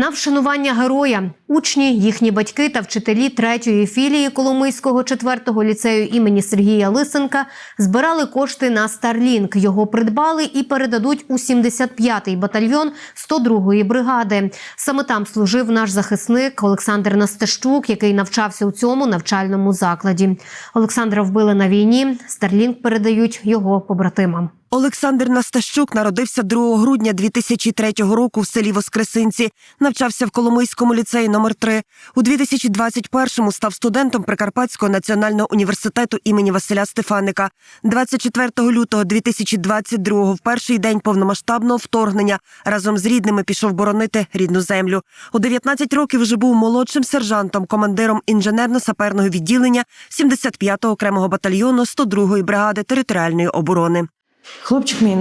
На вшанування героя учні, їхні батьки та вчителі третьої філії Коломийського четвертого ліцею імені Сергія Лисенка збирали кошти на Старлінк. Його придбали і передадуть у 75-й батальйон 102-ї бригади. Саме там служив наш захисник Олександр Настащук, який навчався у цьому навчальному закладі. Олександра вбили на війні. Старлінк передають його побратимам. Олександр Настащук народився 2 грудня 2003 року в селі Воскресинці. Навчався в Коломийському ліцеї номер 3 У 2021-му став студентом Прикарпатського національного університету імені Василя Стефаника. 24 лютого 2022-го, в перший день повномасштабного вторгнення, разом з рідними пішов боронити рідну землю. У 19 років вже був молодшим сержантом, командиром інженерно-саперного відділення 75-го окремого батальйону 102-ї бригади територіальної оборони. Хлопчик мій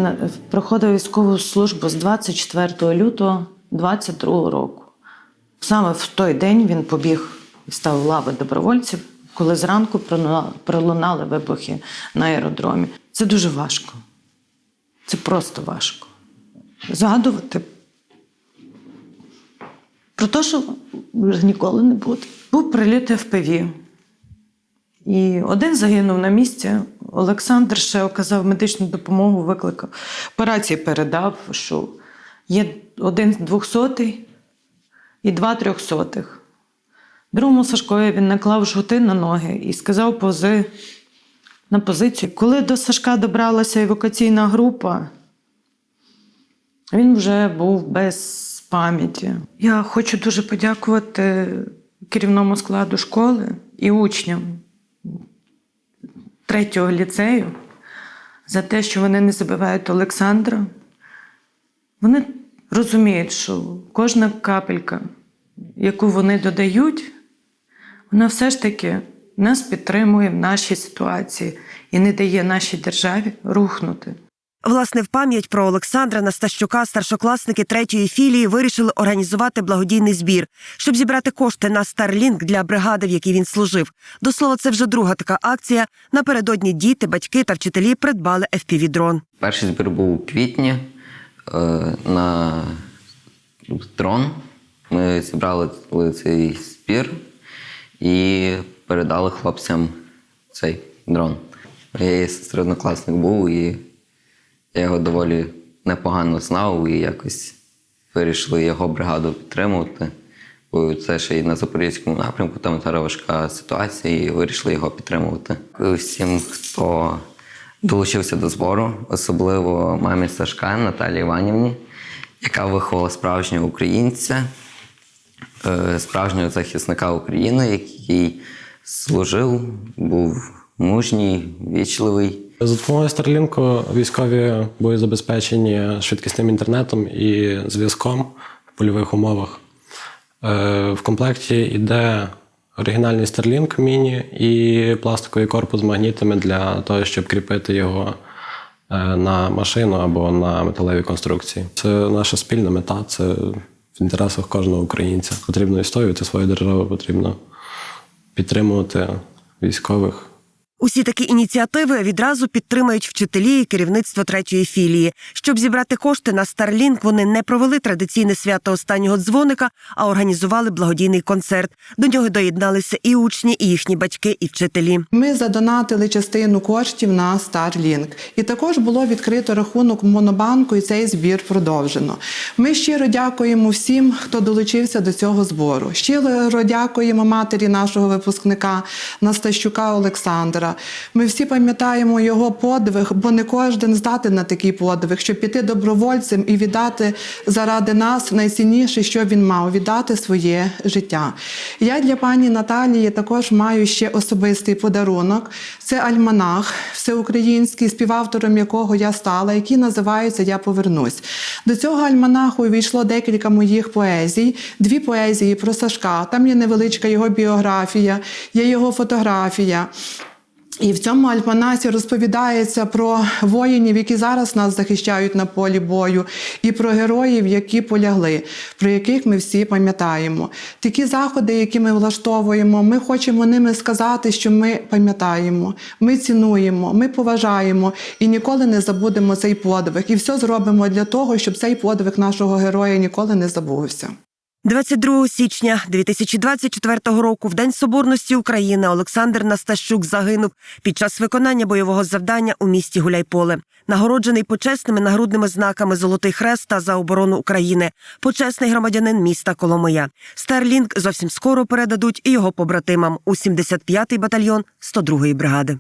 проходив військову службу з 24 лютого 22 року. Саме в той день він побіг і став в лави добровольців, коли зранку пролунали вибухи на аеродромі. Це дуже важко. Це просто важко. Згадувати про те, що ніколи не буде. Був приліт ФПВ. І один загинув на місці. Олександр ще оказав медичну допомогу, викликав. По рації передав, що є один двохсотий і два трьохсотих. Другому Сашкові він наклав жгути на ноги і сказав пози на позицію. Коли до Сашка добралася евакуаційна група, він вже був без пам'яті. Я хочу дуже подякувати керівному складу школи і учням третього ліцею за те, що вони не забивають Олександра. Вони розуміють, що кожна капелька, яку вони додають, вона все ж таки нас підтримує в нашій ситуації і не дає нашій державі рухнути. Власне, в пам'ять про Олександра Настащука старшокласники третьої філії вирішили організувати благодійний збір, щоб зібрати кошти на Старлінк для бригади, в якій він служив. До слова, це вже друга така акція. Напередодні діти, батьки та вчителі придбали FPV-дрон. Перший збір був у квітні е, на дрон. Ми зібрали цей збір і передали хлопцям цей дрон. Я середнокласник був, і я його доволі непогано знав і якось вирішили його бригаду підтримувати. Бо це ще й на Запорізькому напрямку, там зараз важка ситуація, і вирішили його підтримувати. Всім, хто долучився до збору, особливо мамі Сашка Наталії Іванівні, яка виховала справжнього українця, е, справжнього захисника України, який служив, був мужній, вічливий. За допомогою Старлінку військові були забезпечені швидкісним інтернетом і зв'язком в польових умовах. Е, В комплекті йде оригінальний Starlink міні і пластиковий корпус з магнітами для того, щоб кріпити його е, на машину або на металеві конструкції. Це наша спільна мета, це в інтересах кожного українця. Потрібно відстоювати свою державу, потрібно підтримувати військових. Усі такі ініціативи відразу підтримують вчителі і керівництво третьої філії. Щоб зібрати кошти на Starlink, вони не провели традиційне свято останнього дзвоника, а організували благодійний концерт. До нього доєдналися і учні, і їхні батьки, і вчителі. Ми задонатили частину коштів на Starlink. І також було відкрито рахунок Монобанку, і цей збір продовжено. Ми щиро дякуємо всім, хто долучився до цього збору. Щиро дякуємо матері нашого випускника Настащука Олександра. Ми всі пам'ятаємо його подвиг, бо не кожен здатен на такий подвиг, щоб піти добровольцем і віддати заради нас найцінніше, що він мав віддати своє життя. Я для пані Наталії також маю ще особистий подарунок. Це альманах всеукраїнський, співавтором якого я стала, який називається Я повернусь. До цього альманаху увійшло декілька моїх поезій, дві поезії про Сашка. Там є невеличка його біографія, є його фотографія. І в цьому альманасі розповідається про воїнів, які зараз нас захищають на полі бою, і про героїв, які полягли, про яких ми всі пам'ятаємо. Такі заходи, які ми влаштовуємо, ми хочемо ними сказати, що ми пам'ятаємо, ми цінуємо, ми поважаємо і ніколи не забудемо цей подвиг. І все зробимо для того, щоб цей подвиг нашого героя ніколи не забувся. 22 січня 2024 року, в День Соборності України, Олександр Настащук загинув під час виконання бойового завдання у місті Гуляйполе. Нагороджений почесними нагрудними знаками Золотий Хрест та за оборону України, почесний громадянин міста Коломия. Старлінг зовсім скоро передадуть і його побратимам у 75-й батальйон 102-ї бригади.